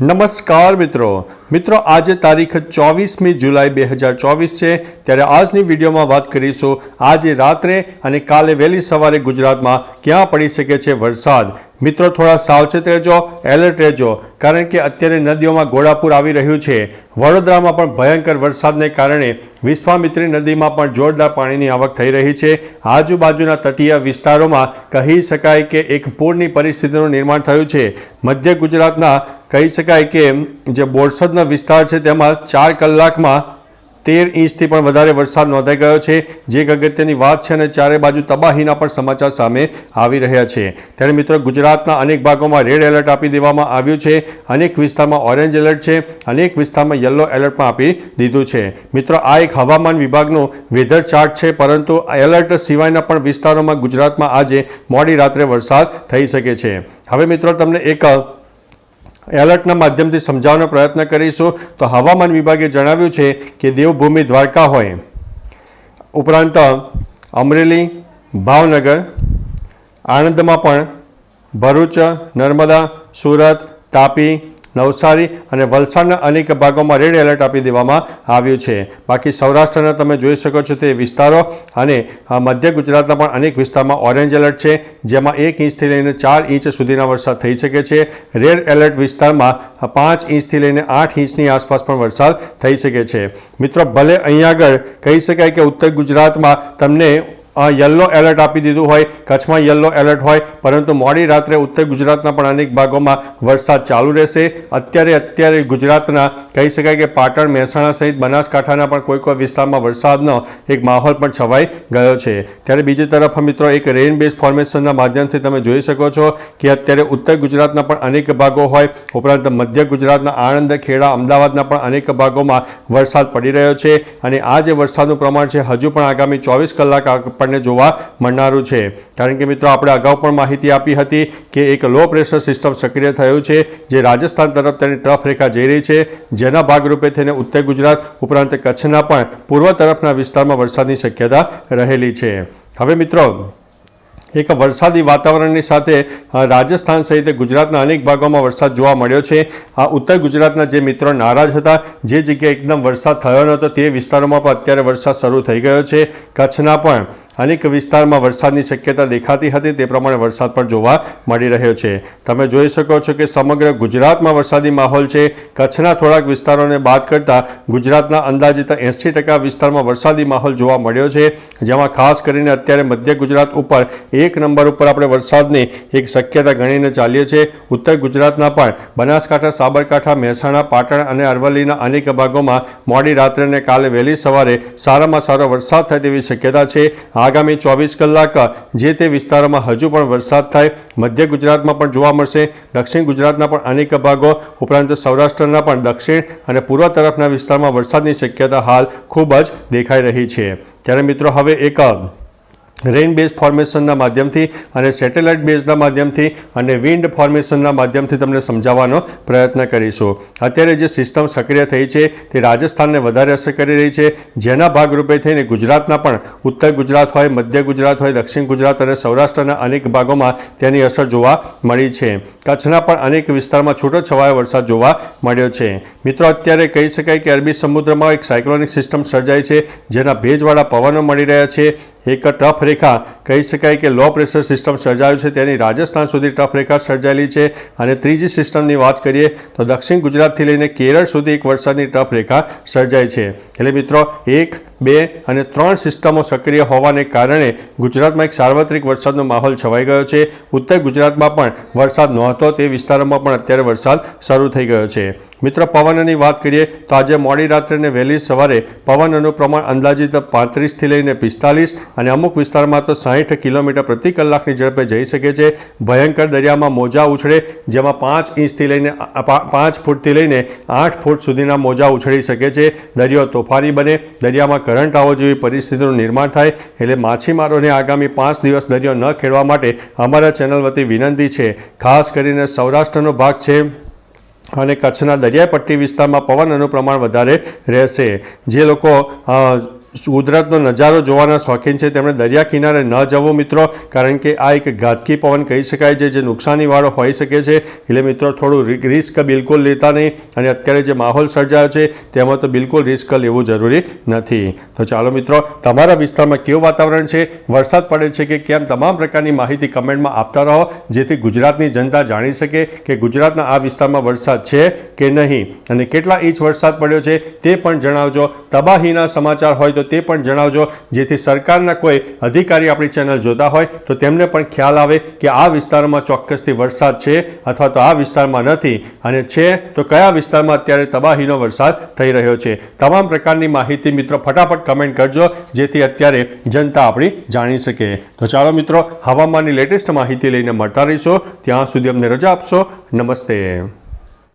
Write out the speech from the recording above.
નમસ્કાર મિત્રો. મિત્રો, આજે તારીખ ચોવીસમી જુલાઈ બે હજાર ચોવીસ છે. ત્યારે આજની વિડીયોમાં વાત કરીશું આજે રાત્રે અને કાલે વહેલી સવારે ગુજરાતમાં ક્યાં પડી શકે છે વરસાદ. મિત્રો, થોડા સાવચેત રહેજો, એલર્ટ રહેજો, કારણ કે અત્યારે નદીઓમાં ઘોડાપૂર આવી રહ્યું છે. વડોદરામાં પણ ભયંકર વરસાદને કારણે વિશ્વામિત્રી નદીમાં પણ જોરદાર પાણીની આવક થઈ રહી છે. આજુબાજુના તટીય વિસ્તારોમાં કહી શકાય કે એક પૂરની પરિસ્થિતિનું નિર્માણ થયું છે. મધ્ય ગુજરાતના કહી શકાય કે જે બોરસદનો વિસ્તાર છે તેમાં ચાર કલાકમાં તેર ઇંચથી પણ વધારે વરસાદ નોંધાઈ ગયો છે. જે એક અગત્યની વાત છે અને ચારે બાજુ તબાહીના પણ સમાચાર સામે આવી રહ્યા છે. ત્યારે મિત્રો, ગુજરાતના અનેક ભાગોમાં રેડ એલર્ટ આપી દેવામાં આવ્યું છે. અનેક વિસ્તારમાં ઓરેન્જ એલર્ટ છે. અનેક વિસ્તારમાં યલો એલર્ટ પણ આપી દીધું છે. મિત્રો, આ એક હવામાન વિભાગનું વેધર ચાર્ટ છે, પરંતુ એલર્ટ સિવાયના પણ વિસ્તારોમાં ગુજરાતમાં આજે મોડી રાત્રે વરસાદ થઈ શકે છે. હવે મિત્રો, તમને એક એલર્ટના માધ્યમથી સમજાવવાનો પ્રયત્ન કરીશું. તો હવામાન વિભાગે જણાવ્યું છે કે દેવભૂમિ દ્વારકા હોય, ઉપરાંત અમરેલી, ભાવનગર, આણંદમાં પણ ભરૂચ, નર્મદા, સુરત, તાપી નવસારી અને વલસાડના અનેક ભાગોમાં રેડ એલર્ટ આપી દેવામાં આવ્યું છે. બાકી સૌરાષ્ટ્રના તમે જોઈ શકો છો તે વિસ્તારો અને મધ્ય ગુજરાતના પણ અનેક વિસ્તારમાં ઓરેન્જ એલર્ટ છે, જેમાં એક ઇંચથી લઈને ચાર ઇંચ સુધીના વરસાદ થઈ શકે છે. રેડ એલર્ટ વિસ્તારમાં પાંચ ઇંચથી લઈને આઠ ઇંચની આસપાસ પણ વરસાદ થઈ શકે છે. મિત્રો, ભલે અહીંયા આગળ કહી શકાય કે ઉત્તર ગુજરાતમાં તમને યલો એલર્ટ આપી દીધું હોય, કચ્છમાં યલો એલર્ટ હોય, પરંતુ મોડી રાત્રે ઉત્તર ગુજરાતના પણ અનેક ભાગોમાં વરસાદ ચાલુ રહેશે. અત્યારે અત્યારે ગુજરાતના કહી શકાય કે પાટણ, મહેસાણા સહિત બનાસકાંઠાના પણ કોઈ કોઈ વિસ્તારમાં વરસાદનો એક માહોલ પણ છવાઈ ગયો છે. ત્યારે બીજી તરફ મિત્રો એક રેઇન બેઝ ફોર્મેશનના માધ્યમથી તમે જોઈ શકો છો કે અત્યારે ઉત્તર ગુજરાતના પણ અનેક ભાગો હોય, ઉપરાંત મધ્ય ગુજરાતના આણંદ, ખેડા, અમદાવાદના પણ અનેક ભાગોમાં વરસાદ પડી રહ્યો છે. અને આ જે વરસાદનું પ્રમાણ છે, હજુ પણ આગામી ચોવીસ કલાક આપણને જોવા મળનારું છે. કારણ કે મિત્રો, આપણે અગાઉ પણ માહિતી આપી હતી કે એક લો પ્રેશર સિસ્ટમ સક્રિય થયું છે, જે રાજસ્થાન તરફ તેની ટ્રફ રેખા જઈ રહી છે. જેના ભાગરૂપે થઈને ઉત્તર ગુજરાત ઉપરાંત કચ્છના પણ પૂર્વ તરફના વિસ્તારમાં વરસાદની શક્યતા રહેલી છે. હવે મિત્રો, એક વરસાદી વાતાવરણની સાથે રાજસ્થાન સહિત ગુજરાતના અનેક ભાગોમાં વરસાદ જોવા મળ્યો છે. આ ઉત્તર ગુજરાતના જે મિત્રો નારાજ હતા, જે જગ્યાએ એકદમ વરસાદ થયો નહોતો, તે વિસ્તારોમાં પણ અત્યારે વરસાદ શરૂ થઈ ગયો છે. કચ્છના પણ અનેક વિસ્તારમાં વરસાદની શક્યતા દેખાતી હતી, તે પ્રમાણે વરસાદ પણ જોવા મળી રહ્યો છે. તમે જોઈ શકો છો કે સમગ્ર ગુજરાતમાં વરસાદી માહોલ છે. કચ્છના થોડાક વિસ્તારોને બાદ કરતાં ગુજરાતના અંદાજિત એંસી ટકા વિસ્તારમાં વરસાદી માહોલ જોવા મળ્યો છે, જેમાં ખાસ કરીને અત્યારે મધ્ય ગુજરાત ઉપર એક નંબર ઉપર આપણે વરસાદની એક શક્યતા ગણીને ચાલીએ છીએ. ઉત્તર ગુજરાતના પણ બનાસકાંઠા, સાબરકાંઠા, મહેસાણા, પાટણ અને અરવલ્લીના અનેક ભાગોમાં મોડી રાત્રે અને કાલે વહેલી સવારે સારામાં સારો વરસાદ થાય તેવી શક્યતા છે. આગામી ચોવીસ કલાક જે તે વિસ્તારોમાં હજુ પણ વરસાદ થાય, મધ્ય ગુજરાતમાં પણ જોવા મળશે. દક્ષિણ ગુજરાતના પણ અનેક ભાગો, ઉપરાંત સૌરાષ્ટ્રના પણ દક્ષિણ અને પૂર્વ તરફના વિસ્તારમાં વરસાદની શક્યતા હાલ ખૂબ જ દેખાઈ રહી છે. ત્યારે મિત્રો, હવે એક રેઇન બેઝ ફોર્મેશનના માધ્યમથી અને સેટેલાઇટ બેઝના માધ્યમથી અને વિન્ડ ફોર્મેશનના માધ્યમથી તમને સમજાવવાનો પ્રયત્ન કરીશું. અત્યારે જે સિસ્ટમ સક્રિય થઈ છે તે રાજસ્થાનને વધારે અસર કરી રહી છે. જેના ભાગરૂપે થઈને ગુજરાતના પણ ઉત્તર ગુજરાત હોય, મધ્ય ગુજરાત હોય, દક્ષિણ ગુજરાત અને સૌરાષ્ટ્રના અનેક ભાગોમાં તેની અસર જોવા મળી છે. કચ્છના પણ અનેક વિસ્તારમાં છૂટોછવાયો વરસાદ જોવા મળ્યો છે. મિત્રો, અત્યારે કહી શકાય કે અરબી સમુદ્રમાં એક સાયક્લોનિક સિસ્ટમ સર્જાઈ છે, જેના ભેજવાળા પવનો મળી રહ્યા છે. એક ટફ રેખા, કહી શકાય કે લો પ્રેશર સિસ્ટમ સર્જાયું છે, તેની રાજસ્થાન સુધી ટફ રેખા સર્જાયેલી છે. અને ત્રીજી સિસ્ટમની વાત કરીએ, તો દક્ષિણ ગુજરાતથી લઈને કેરળ સુધી એક વરસાદની ટફ રેખા સર્જાય છે. એટલે મિત્રો, એક બે અને ત્રણ સિસ્ટમો સક્રિય હોવાને કારણે ગુજરાતમાં એક સાર્વત્રિક વરસાદનો માહોલ છવાઈ ગયો છે. ઉત્તર ગુજરાતમાં પણ વરસાદ નહોતો તે વિસ્તારોમાં પણ અત્યારે વરસાદ શરૂ થઈ ગયો છે. મિત્રો, પવનની વાત કરીએ તો આજે મોડી રાત્રે અને વહેલી સવારે પવનનું પ્રમાણ અંદાજિત પાંત્રીસથી લઈને પિસ્તાલીસ અને અમુક વિસ્તારમાં તો સાહીઠ કિલોમીટર પ્રતિ કલાકની ઝડપે જઈ શકે છે. ભયંકર દરિયામાં મોજા ઉછળે, જેમાં પાંચ ઇંચથી લઈને પાંચ ફૂટથી લઈને આઠ ફૂટ સુધીના મોજા ઉછળી શકે છે. દરિયો તોફાની બને, દરિયામાં કરંટ આવો જેવી પરિસ્થિતિનું નિર્માણ થાય એટલે માછીમારોને આગામી પાંચ દિવસ દરિયો ન ખેડવા માટે અમારા ચેનલ વતી વિનંતી છે. ખાસ કરીને સૌરાષ્ટ્રનો ભાગ છે અને કચ્છના દરિયાઈ પટ્ટી વિસ્તારમાં પવનનું પ્રમાણ વધારે રહેશે. જે લોકો અ, કુદરતનો નજારો જોવાના શોખીન છે. તેમણે દરિયા કિનારે ન જવું મિત્રો કારણ કે આ એક ઘાતકી પવન કહી શકાય છે જે નુકસાનીવાળો હોઈ શકે છે. એટલે મિત્રો થોડું રિસ્ક બિલકુલ લેતા નહીં અને અત્યારે જે માહોલ સર્જાયો છે તેમાં તો બિલકુલ રિસ્ક લેવું જરૂરી નથી. તો ચાલો મિત્રો તમારા વિસ્તારમાં કેવું વાતાવરણ છે? વરસાદ પડે છે કે કેમ? તમામ પ્રકારની માહિતી કમેન્ટમાં આપતા રહો જેથી ગુજરાતની જનતા જાણી શકે કે ગુજરાતના આ વિસ્તારમાં વરસાદ છે કે નહીં. અને કેટલા ઇંચ વરસાદ પડ્યો છે તે પણ જણાવજો. તબાહીના સમાચાર હોય તો તે પણ જણાવજો. જેથી સરકારના કોઈ અધિકારી આપણી ચેનલ જોતા હોય, તો તેમને પણ ખ્યાલ આવે કે આ વિસ્તારમાં ચોક્કસથી વરસાદ છે અથવા તો આ વિસ્તારમાં નથી. અને છે, તો કયા વિસ્તારમાં અત્યારે તબાહીનો વરસાદ થઈ રહ્યો છે. તમામ પ્રકારની માહિતી મિત્રો ફટાફટ કમેન્ટ કરજો, જેથી અત્યારે જનતા આપણી જાણી શકે. તો ચાલો મિત્રો, હવામાનની લેટેસ્ટ માહિતી લઈને મળતા રહીશો. ત્યાં સુધી અમને રજા આપશો. નમસ્તે.